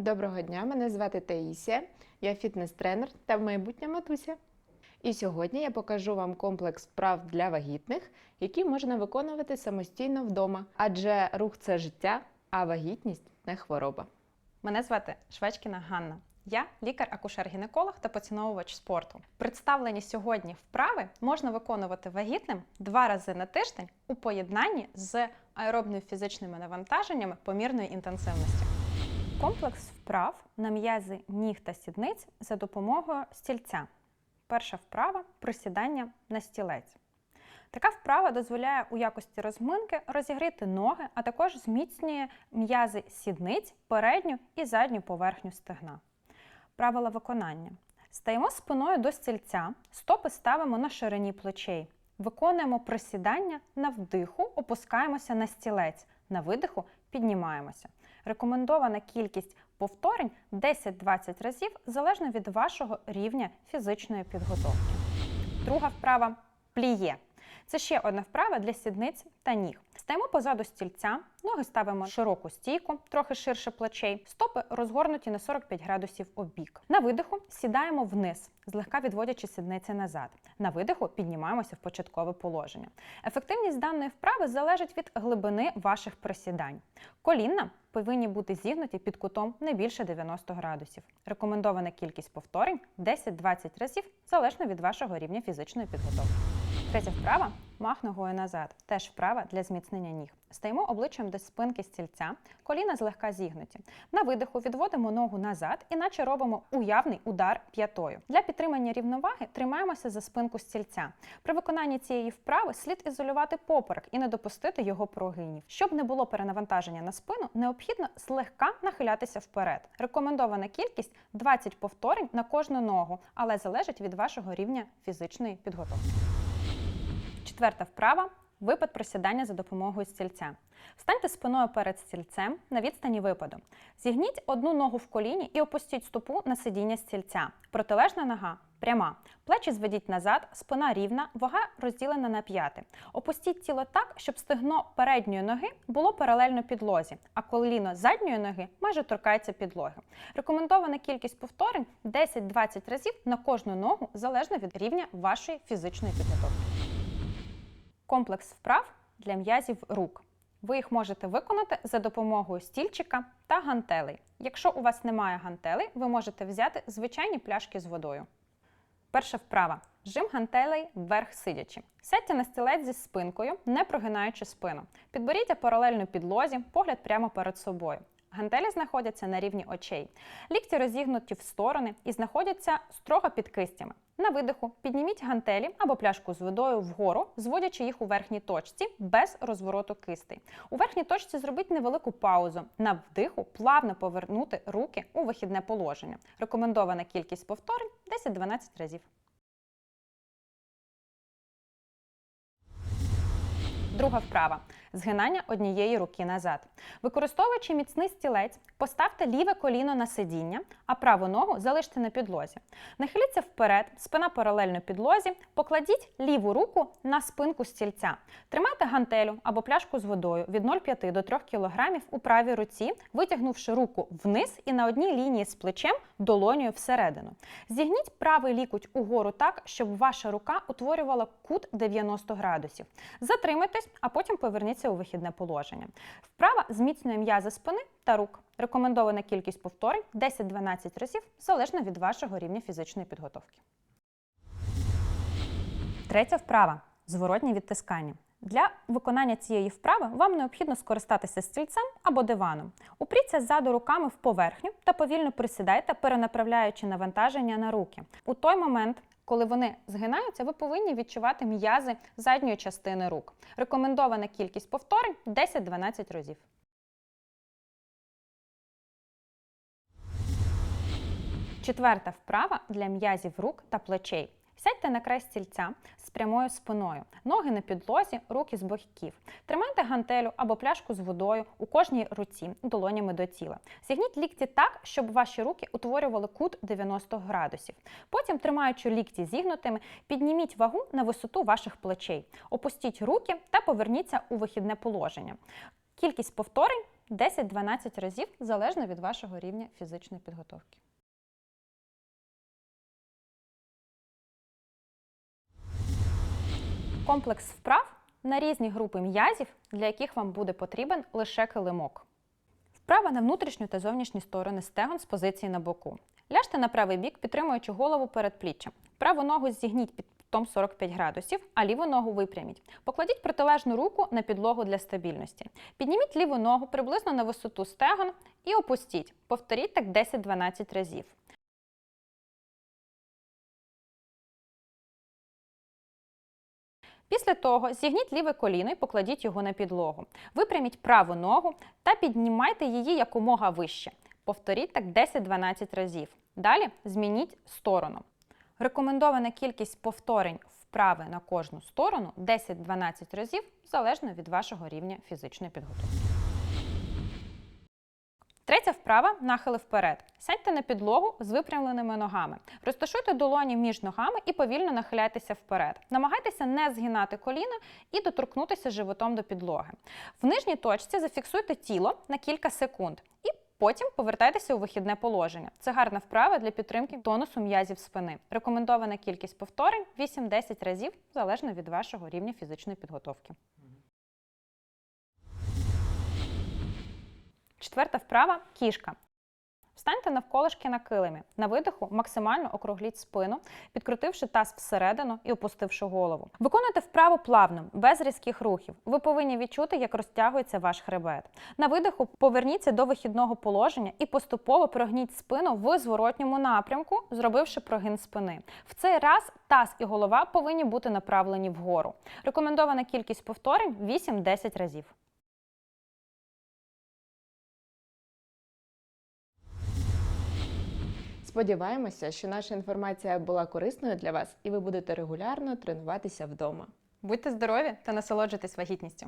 Доброго дня, мене звати Таїсія, я фітнес-тренер та майбутня матуся. І сьогодні я покажу вам комплекс вправ для вагітних, які можна виконувати самостійно вдома, адже рух це життя, а вагітність не хвороба. Мене звати Швечкіна Ганна. Я лікар-акушер-гінеколог та поціновувач спорту. Представлені сьогодні вправи можна виконувати вагітним два рази на тиждень у поєднанні з аеробними фізичними навантаженнями помірної інтенсивності. Комплекс вправ на м'язи ніг та сідниць за допомогою стільця. Перша вправа присідання на стілець. Така вправа дозволяє у якості розминки розігріти ноги, а також зміцнює м'язи сідниць, передню і задню поверхню стегна. Правила виконання. Стаємо спиною до стільця, стопи ставимо на ширині плечей. Виконуємо присідання на вдиху, опускаємося на стілець, на видиху піднімаємося. Рекомендована кількість повторень 10-20 разів залежно від вашого рівня фізичної підготовки. Друга вправа пліє. Це ще одна вправа для сідниць та ніг. Стаємо позаду стільця, ноги ставимо широку стійку, трохи ширше плечей, стопи розгорнуті на 45 градусів обік. На видиху сідаємо вниз, злегка відводячи сідниці назад. На видиху піднімаємося в початкове положення. Ефективність даної вправи залежить від глибини ваших присідань. Колінна повинні бути зігнуті під кутом не більше 90 градусів. Рекомендована кількість повторень 10-20 разів залежно від вашого рівня фізичної підготовки. Третя вправа мах ногою назад. Теж вправа для зміцнення ніг. Стаємо обличчям до спинки стільця, коліна злегка зігнуті. На видиху відводимо ногу назад, іначе робимо уявний удар п'ятою. Для підтримання рівноваги тримаємося за спинку стільця. При виконанні цієї вправи слід ізолювати поперек і не допустити його прогинів. Щоб не було перенавантаження на спину, необхідно злегка нахилятися вперед. Рекомендована кількість 20 повторень на кожну ногу, але залежить від вашого рівня фізичної підготовки. Четверта вправа випад присідання за допомогою стільця. Встаньте спиною перед стільцем на відстані випаду. Зігніть одну ногу в коліні і опустіть стопу на сидіння стільця. Протилежна нога пряма. Плечі зведіть назад, спина рівна, вага розділена на п'яти. Опустіть тіло так, щоб стегно передньої ноги було паралельно підлозі, а коліно задньої ноги майже торкається підлоги. Рекомендована кількість повторень 10-20 разів на кожну ногу залежно від рівня вашої фізичної підготовки комплекс вправ для м'язів рук. Ви їх можете виконати за допомогою стільчика та гантелей. Якщо у вас немає гантелей, ви можете взяти звичайні пляшки з водою. Перша вправа. Жим гантелей вверх сидячи. Сядьте на стілець зі спинкою, не прогинаючи спину. Підберіться паралельно підлозі, погляд прямо перед собою. Гантелі знаходяться на рівні очей. Лікті розігнуті в сторони і знаходяться строго під кистями. На видиху підніміть гантелі або пляшку з водою вгору, зводячи їх у верхній точці без розвороту кистей. У верхній точці зробіть невелику паузу. На вдиху плавно повернути руки у вихідне положення. Рекомендована кількість повторень 10-12 разів. Друга вправа згинання однієї руки назад. Використовуючи міцний стілець, поставте ліве коліно на сидіння, а праву ногу залиште на підлозі. Нахиліться вперед, спина паралельно підлозі, покладіть ліву руку на спинку стільця. Тримайте гантелю або пляшку з водою від 0,5 до 3 кг у правій руці, витягнувши руку вниз і на одній лінії з плечем долонею всередину. Зігніть правий лікуть угору так, щоб ваша рука утворювала кут 90 градусів. Затримайтесь, а потім поверніться у вихідне положення. Вправа зміцнює м'язи спини та рук. Рекомендована кількість повторень 10-12 разів залежно від вашого рівня фізичної підготовки. Третя вправа зворотні відтискання. Для виконання цієї вправи вам необхідно скористатися стільцем або диваном. Упріться ззаду руками в поверхню та повільно присідайте, перенаправляючи навантаження на руки. У той момент, коли вони згинаються, ви повинні відчувати м'язи задньої частини рук. Рекомендована кількість повторень 10-12 разів. Четверта вправа для м'язів рук та плечей. Сядьте на край стільця з прямою спиною, ноги на підлозі, руки з боків. Тримайте гантелю або пляшку з водою у кожній руці, долонями до тіла. Зігніть лікті так, щоб ваші руки утворювали кут 90 градусів. Потім, тримаючи лікті зігнутими, підніміть вагу на висоту ваших плечей. Опустіть руки та поверніться у вихідне положення. Кількість повторень 10-12 разів залежно від вашого рівня фізичної підготовки. Комплекс вправ на різні групи м'язів, для яких вам буде потрібен лише килимок. Вправа на внутрішню та зовнішні сторони стегон з позиції на боку. Ляжте на правий бік, підтримуючи голову перед пліччям. Праву ногу зігніть під кутом 45 градусів, а ліву ногу випряміть. Покладіть протилежну руку на підлогу для стабільності. Підніміть ліву ногу приблизно на висоту стегон і опустіть. Повторіть так 10-12 разів. Після того зігніть ліве коліно і покладіть його на підлогу. Випряміть праву ногу та піднімайте її якомога вище. Повторіть так 10-12 разів. Далі змініть сторону. Рекомендована кількість повторень вправи на кожну сторону 10-12 разів залежно від вашого рівня фізичної підготовки. Третя вправа нахили вперед. Сядьте на підлогу з випрямленими ногами. Розташуйте долоні між ногами і повільно нахиляйтеся вперед. Намагайтеся не згинати коліна і доторкнутися животом до підлоги. В нижній точці зафіксуйте тіло на кілька секунд і потім повертайтеся у вихідне положення. Це гарна вправа для підтримки тонусу м'язів спини. Рекомендована кількість повторень 8-10 разів залежно від вашого рівня фізичної підготовки. Четверта вправа кішка. Встаньте навколишки на килимі. На видиху максимально округліть спину, підкрутивши таз всередину і опустивши голову. Виконуйте вправу плавно, без різких рухів. Ви повинні відчути, як розтягується ваш хребет. На видиху поверніться до вихідного положення і поступово прогніть спину в зворотньому напрямку, зробивши прогин спини. В цей раз таз і голова повинні бути направлені вгору. Рекомендована кількість повторень 8-10 разів. Сподіваємося, що наша інформація була корисною для вас і ви будете регулярно тренуватися вдома. Будьте здорові та насолоджуйтесь вагітністю.